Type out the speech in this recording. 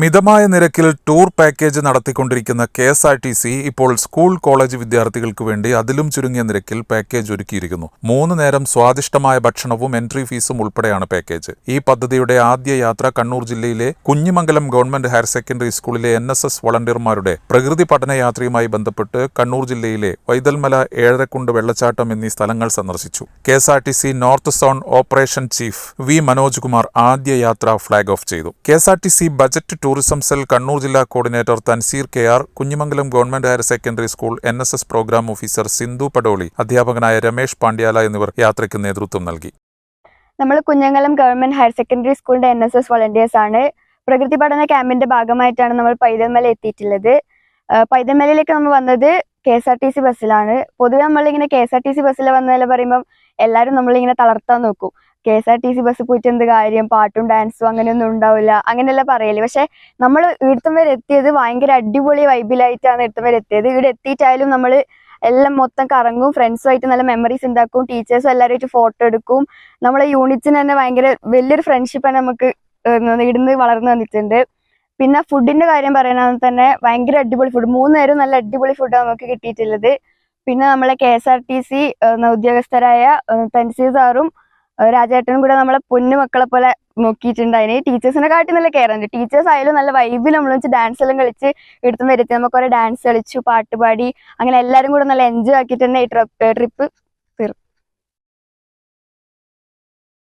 മിതമായ നിരക്കിൽ tour package നടത്തിക്കൊണ്ടിരിക്കുന്ന K S R T C ഇപ്പോൾ സ്കൂൾ കോളേജ് വിദ്യാർത്ഥികൾക്ക് വേണ്ടി അതിലും ചുരുങ്ങിയ നിരക്കിൽ പാക്കേജ് ഒരുക്കിയിരിക്കുന്നു. മൂന്ന് നേരം സ്വാദിഷ്ടമായ ഭക്ഷണവും എൻട്രി ഫീസും ഉൾപ്പെടെയാണ് പാക്കേജ്. ഈ പദ്ധതിയുടെ ആദ്യ യാത്ര കണ്ണൂർ ജില്ലയിലെ കുഞ്ഞിമംഗലം ഗവൺമെന്റ് ഹയർ സെക്കൻഡറി സ്കൂളിലെ എൻ എസ് എസ് വളണ്ടിയർമാരുടെ പ്രകൃതി പഠനയാത്രയുമായി ബന്ധപ്പെട്ട് കണ്ണൂർ ജില്ലയിലെ വൈതൽമല ഏഴരക്കുണ്ട് വെള്ളച്ചാട്ടം എന്നീ സ്ഥലങ്ങൾ സന്ദർശിച്ചു. K S R T C north zone operation chief V Manoj Kumar ആദ്യ യാത്ര ഫ്ളാഗ് ഓഫ് ചെയ്തു. K S R T C budget tourism cell Kannur ജില്ലാ coordinator Tanseer K R Kunjimangalam government higher secondary school N S S programme officer Sindhu Padoli അധ്യാപകനായ രമേഷ് പാണ്ഡ്യാല എന്നിവർ യാത്രയ്ക്ക് നേതൃത്വം നൽകി. നമ്മൾ കുഞ്ഞമംഗലം ഗവൺമെന്റ് ഹയർ സെക്കൻഡറി സ്കൂളിന്റെ എൻ എസ് എസ് വളണ്ടിയേഴ്സ് ആണ്. പ്രകൃതി പഠന ക്യാമ്പിന്റെ ഭാഗമായിട്ടാണ് നമ്മൾ പൈതൽമല എത്തിയിട്ടുള്ളത്. പൈതൽമലയിലേക്ക് നമ്മൾ വന്നത് K S R T C ബസ്സിലാണ്. പൊതുവെ നമ്മളിങ്ങനെ K S R T C ബസ്സിൽ വന്നതെല്ലാം പറയുമ്പോൾ എല്ലാവരും നമ്മളിങ്ങനെ തളർത്താൻ നോക്കും. K S R T C ബസ്സിൽ പോയിട്ട് എന്ത് കാര്യം? പാട്ടും ഡാൻസും അങ്ങനെയൊന്നും ഉണ്ടാവില്ല. അങ്ങനെയല്ല പറയൽ. പക്ഷെ നമ്മൾ ഇവിടുത്തം വരെ എത്തിയത് ഭയങ്കര അടിപൊളി വൈബിലായിട്ടാണ് ഇവിടുത്തം വരെ എത്തിയത്. ഇവിടെ എത്തിയിട്ടായാലും നമ്മൾ എല്ലാം മൊത്തം കറങ്ങും ഫ്രണ്ട്സുമായിട്ട് നല്ല മെമ്മറീസ് ഉണ്ടാക്കും. ടീച്ചേഴ്സും എല്ലാവരുമായിട്ട് ഫോട്ടോ എടുക്കും. നമ്മളെ യൂണിറ്റ്സിന് തന്നെ ഭയങ്കര വലിയൊരു ഫ്രണ്ട്ഷിപ്പാണ് നമുക്ക് ഇടുന്ന് വളർന്നു വന്നിട്ടുണ്ട്. പിന്നെ ഫുഡിന്റെ കാര്യം പറയുകയാണെങ്കിൽ തന്നെ ഭയങ്കര അടിപൊളി ഫുഡ് മൂന്ന് നേരം നല്ല അടിപൊളി ഫുഡാണ് നമുക്ക് കിട്ടിയിട്ടുള്ളത്. പിന്നെ നമ്മളെ K S R T C ഉദ്യോഗസ്ഥരായ Thanseer സാറും രാജേട്ടനും കൂടെ നമ്മളെ പൊന്നു മക്കളെ പോലെ നോക്കിയിട്ടുണ്ട്. അതിന് ടീച്ചേഴ്സിനെ കാട്ടി നല്ല കെയർ ഉണ്ട്. ടീച്ചേഴ്സ് ആയാലും നല്ല വൈബിൽ നമ്മൾ വെച്ച് ഡാൻസ് എല്ലാം കളിച്ച് ഇവിടുത്തെ വരുത്തി. നമുക്ക് കുറെ ഡാൻസ് കളിച്ചു പാട്ട് പാടി. അങ്ങനെ എല്ലാവരും കൂടെ നല്ല എൻജോയ് ആക്കിയിട്ട് തന്നെ ഈ ട്രിപ്പ്